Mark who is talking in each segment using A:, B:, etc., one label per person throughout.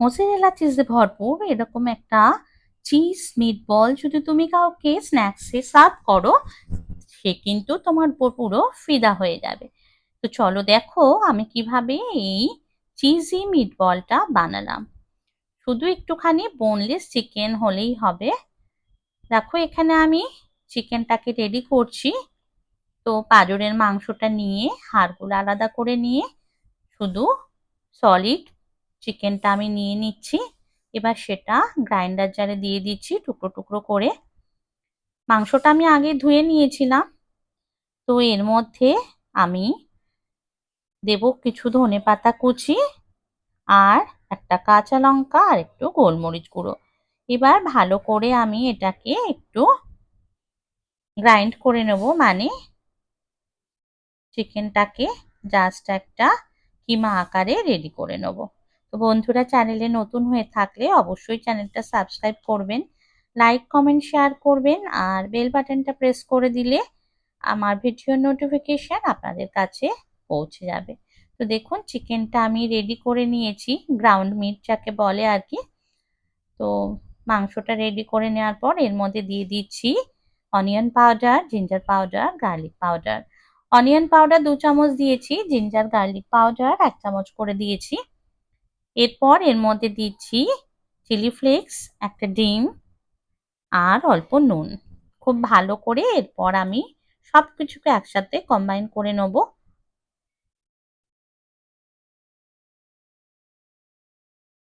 A: Mozzarella চিজে ভরপুর, এরকম একটা চিজ মিট বল যদি তুমি কাউকে স্ন্যাক্সে সার্ভ করো, সে কিন্তু তোমার পুরো ফিদা হয়ে যাবে। তো চলো দেখো আমি কীভাবে এই চিজি মিট বলটা বানালাম। শুধু একটুখানি বোনলেস চিকেন হলেই হবে। দেখো এখানে আমি চিকেনটাকে রেডি করছি। তো পাজরের মাংসটা নিয়ে হাড়গুলো আলাদা করে নিয়ে শুধু সলিড চিকেনটা আমি নিয়ে নিচ্ছি। এবার সেটা গ্রাইন্ডার জারে দিয়ে দিচ্ছি টুকরো টুকরো করে। মাংসটা আমি আগে ধুয়ে নিয়েছিলাম। তো এর মধ্যে আমি দেব কিছু ধনে পাতা কুচি আর একটা কাঁচা লঙ্কা আর একটু গোলমরিচ গুঁড়ো। এবার ভালো করে আমি এটাকে একটু গ্রাইন্ড করে নেব। মানে চিকেনটাকে জাস্ট একটা কিমা আকারে রেডি করে নেব। বন্ধুরা চ্যানেলে নতুন হয়ে থাকলে অবশ্যই চ্যানেলটা সাবস্ক্রাইব করবেন লাইক কমেন্ট শেয়ার করবেন আর বেল বাটনটা প্রেস করে দিলে আমার ভিডিও নোটিফিকেশান আপনাদের কাছে পৌঁছে যাবে। তো দেখুন চিকেনটা আমি রেডি করে নিয়েছি গ্রাউন্ড মিট যাকে বলে আর কি। তো মাংসটা রেডি করে নেওয়ার পর এর মধ্যে দিয়ে দিচ্ছি onion powder ginger powder garlic powder onion powder দু চামচ দিয়েছি জিঞ্জার গার্লিক পাউডার এক চামচ করে দিয়েছি। এরপর এর মধ্যে দিচ্ছি চিলি ফ্লেক্স, একটা ডিম আর অল্প নুন। খুব ভালো করে এরপর আমি সব কিছুকে একসাথে কম্বাইন করে নেব।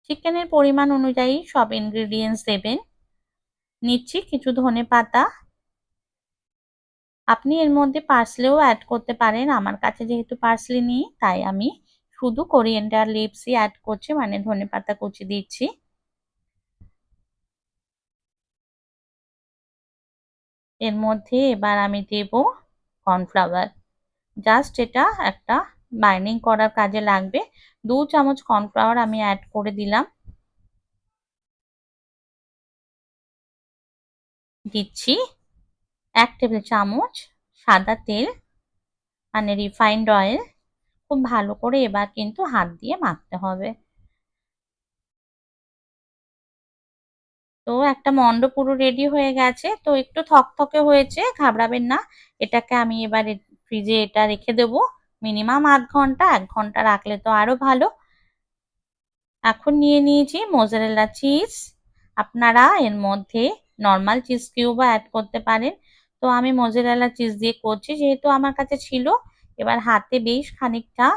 A: চিকেনের পরিমাণ অনুযায়ী সব ইনগ্রিডিয়েন্টস দেবেন। নিচ্ছি কিছু ধনে পাতা। আপনি এর মধ্যে পার্সলেও অ্যাড করতে পারেন। আমার কাছে যেহেতু পার্সলি নেই, তাই আমি শুধু কোরিয়েন্ডার লিপসই অ্যাড করছি মানে ধনে পাতা কুচি দিচ্ছি। এর মধ্যে এবার আমি দেব কর্নফ্লাওয়ার জাস্ট এটা একটা বাইন্ডিং করার কাজে লাগবে। দু চামচ কর্নফ্লাওয়ার আমি অ্যাড করে দিলাম। দিচ্ছি এক টেবিল চামচ সাদা তেল মানে রিফাইন্ড অয়েল খুব ভালো করে এবার কিন্তু হাত দিয়ে মাখতে হবে। তো একটা মন্ড পুরো রেডি হয়ে গেছে। তো একটু থকথকে হয়েছে, ঘাবড়াবেন না। এটাকে আমি এবার ফ্রিজে এটা রেখে দেব। মিনিমাম আধ ঘণ্টা, এক ঘণ্টা রাখলে তো আরও ভালো। এখন নিয়ে নিয়েছি মোজারেলা চিজ আপনারা এর মধ্যে নর্মাল চিজ কিউবও অ্যাড করতে পারেন। তো আমি মোজারেলা চিজ দিয়ে করছি, যেহেতু আমার কাছে ছিল। এবার হাতে বেশ খানিকটা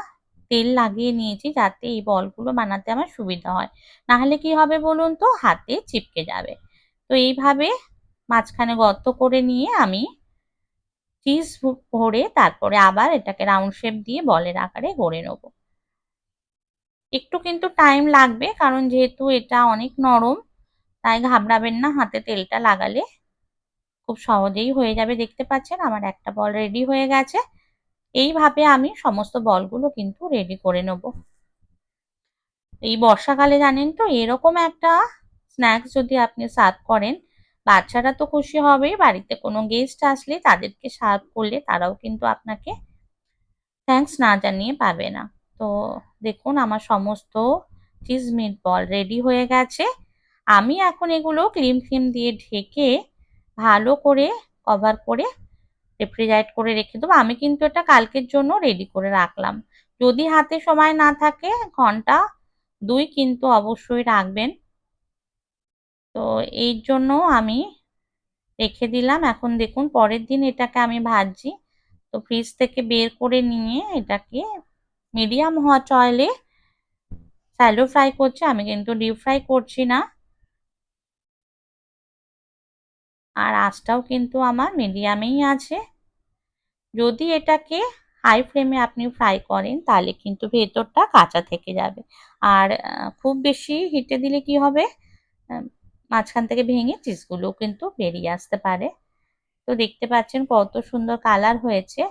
A: তেল লাগিয়ে নিয়েছি যাতে এই বলগুলো বানাতে আমার সুবিধা হয়। নাহলে কি হবে বলুন তো? হাতে চিপকে যাবে। তো এইভাবে মাঝখানে গর্ত করে নিয়ে আমি চিজ ভরে তারপরে আবার এটাকে রাউন্ড শেপ দিয়ে বলের আকারে গড়ে নেব। একটু কিন্তু টাইম লাগবে কারণ যেহেতু এটা অনেক নরম, তাই ঘাবড়াবেন না হাতে তেলটা লাগালে। খুব সহজেই হয়ে যাবে। দেখতে পাচ্ছেন? আমার একটা বল রেডি হয়ে গেছে। এইভাবে আমি সমস্ত বলগুলো কিন্তু রেডি করে নেব। এই বর্ষাকালে জানেন তো, এরকম একটা স্ন্যাক্স যদি আপনি সার্ভ করেন, বাচ্চারা তো খুশি হবেই, বাড়িতে কোনো গেস্ট আসলে তাদেরকে সার্ভ করলে তারাও কিন্তু আপনাকে থ্যাংকস না জানিয়ে পাবে না। তো দেখুন, আমার সমস্ত চিজ মিট বল রেডি হয়ে গেছে। আমি এখন এগুলো ক্রিম ক্রিম দিয়ে ঢেকে ভালো করে কভার করে রেফ্রিজারেট করে রেখে দেবো। আমি কিন্তু এটা কালকের জন্য রেডি করে রাখলাম। যদি হাতে সময় না থাকে, ঘণ্টা দুই কিন্তু অবশ্যই রাখবেন। তো এই জন্য আমি রেখে দিলাম। এখন দেখুন, পরের দিন এটাকে আমি ভাজছি। তো ফ্রিজ থেকে বের করে নিয়ে এটাকে মিডিয়াম হট অয়েলে স্যালো ফ্রাই করছি। আমি কিন্তু ডিপ ফ্রাই করছি না। আর আঁচটাও কিন্তু আমার মিডিয়ামেই আছে। যদি এটাকে হাই ফ্লেমে আপনি ফ্রাই করেন, তাহলে কিন্তু ভেতরটা কাঁচা থেকে যাবে। আর খুব বেশি হিটে দিলে কি হবে? মাঝখান থেকে ভেঙে চিজগুলো কিন্তু বেরিয়ে আসতে পারে। তো দেখতে পাচ্ছেন কত সুন্দর কালার হয়েছে।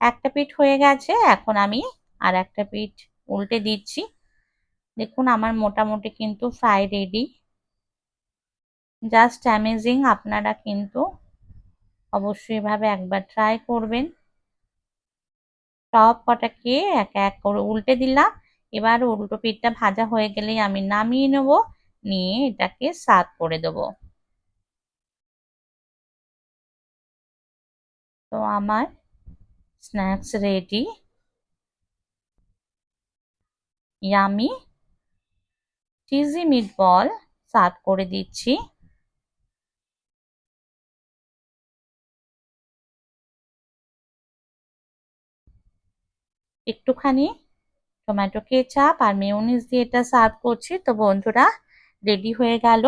A: একটা পিঠ হয়ে গেছে, এখন আমি আর একটা পিঠ উল্টে দিচ্ছি। দেখুন, আমার মোটামুটি কিন্তু ফ্রাই রেডি জাস্ট অ্যামেজিং আপনারা কিন্তু অবশ্যই এভাবে একবার ট্রাই করবেন। সব কটাকে এক এক করে উল্টে দিলাম। এবার উল্টো পিঠটা ভাজা হয়ে গেলেই আমি নামিয়ে নেব, নিয়ে এটাকে সার্ভ করে দেব। তো আমার snacks ready yummy cheesy meatball serve করে দিচ্ছি। একটুখানি টমেটো কেচাপ আর মেয়নিজ দিয়ে এটা সার্ভ করছি। তো বন্ধুরা, রেডি হয়ে গেল।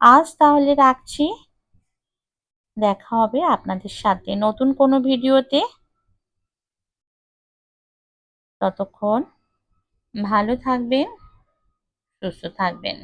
A: আজ তাহলে রাখছি। দেখা হবে আপনাদের সাথে নতুন কোনো ভিডিওতে। ততক্ষণ ভালো থাকবেন, সুস্থ থাকবেন।